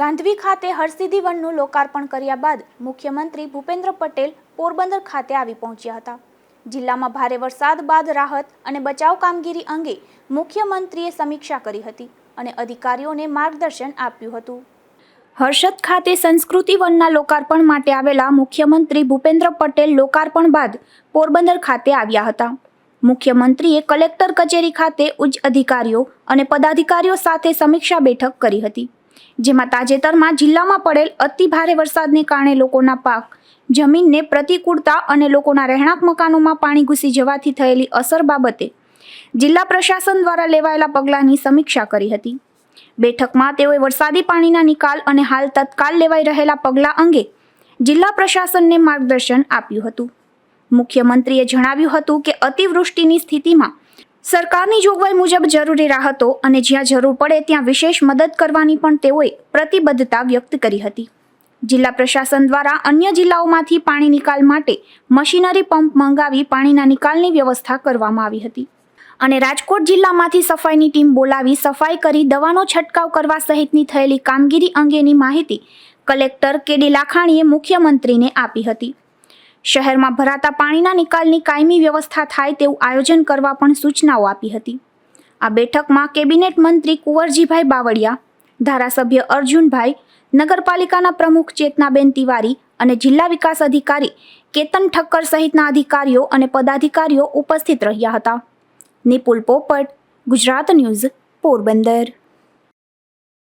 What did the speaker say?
ગાંધવી ખાતે હરસિદ્ધિ વનનું લોકાર્પણ કર્યા બાદ મુખ્યમંત્રી ભૂપેન્દ્ર પટેલ પોરબંદર ખાતે આવી પહોંચ્યા હતા. જિલ્લામાં ભારે વરસાદ બાદ રાહત અને બચાવ કામગીરી અંગે મુખ્યમંત્રીએ સમીક્ષા કરી હતી અને અધિકારીઓને માર્ગદર્શન આપ્યું હતું. હર્ષદ ખાતે સંસ્કૃતિ વનના લોકાર્પણ માટે આવેલા મુખ્યમંત્રી ભૂપેન્દ્ર પટેલ લોકાર્પણ બાદ પોરબંદર ખાતે આવ્યા હતા. મુખ્યમંત્રીએ કલેક્ટર કચેરી ખાતે ઉચ્ચ અધિકારીઓ અને પદાધિકારીઓ સાથે સમીક્ષા બેઠક કરી હતી. જેમાં તાજેતરમાં જિલ્લામાં પડેલ અતિ ભારે વરસાદને કારણે લોકોના પાક, જમીનને પ્રતિકૂળતા અને લોકોના રહેણાંક મકાનોમાં પાણી ઘૂસી જવાથી થયેલી અસર બાબતે જિલ્લા પ્રશાસન દ્વારા લેવાયેલા પગલાંની સમીક્ષા કરી હતી. બેઠકમાં તેઓએ વરસાદી પાણીના નિકાલ અને હાલ તત્કાલ લેવાઈ રહેલા પગલાં અંગે જિલ્લા પ્રશાસનને માર્ગદર્શન આપ્યું હતું. મુખ્યમંત્રીએ જણાવ્યું હતું કે અતિવૃષ્ટિની સ્થિતિમાં સરકારની જોગવાઈ મુજબ જરૂરી રાહતો અને જ્યાં જરૂર પડે ત્યાં વિશેષ મદદ કરવાની પણ તેઓએ પ્રતિબદ્ધતા વ્યક્ત કરી હતી. જિલ્લા પ્રશાસન દ્વારા અન્ય જિલ્લાઓમાંથી પાણી નિકાલ માટે મશીનરી પંપ મંગાવી પાણીના નિકાલની વ્યવસ્થા કરવામાં આવી હતી. અને રાજકોટ જિલ્લામાંથી સફાઈની ટીમ બોલાવી સફાઈ કરી દવાનો છંટકાવ કરવા સહિતની થયેલી કામગીરી અંગેની માહિતી કલેક્ટર કેડી લાખાણીએ મુખ્યમંત્રીને આપી હતી. શહેરમાં ભરાતા પાણીના નિકાલની કાયમી વ્યવસ્થા થાય તેવું આયોજન કરવા પણ સૂચનાઓ આપી હતી. આ બેઠકમાં કેબિનેટ મંત્રી કુંવરજીભાઈ બાવળિયા, ધારાસભ્ય અર્જુનભાઈ, નગરપાલિકાના પ્રમુખ ચેતનાબેન તિવારી અને જિલ્લા વિકાસ અધિકારી કેતન ઠક્કર સહિતના અધિકારીઓ અને પદાધિકારીઓ ઉપસ્થિત રહ્યા હતા. નિપુલ પોપટ, ગુજરાત ન્યૂઝ, પોરબંદર.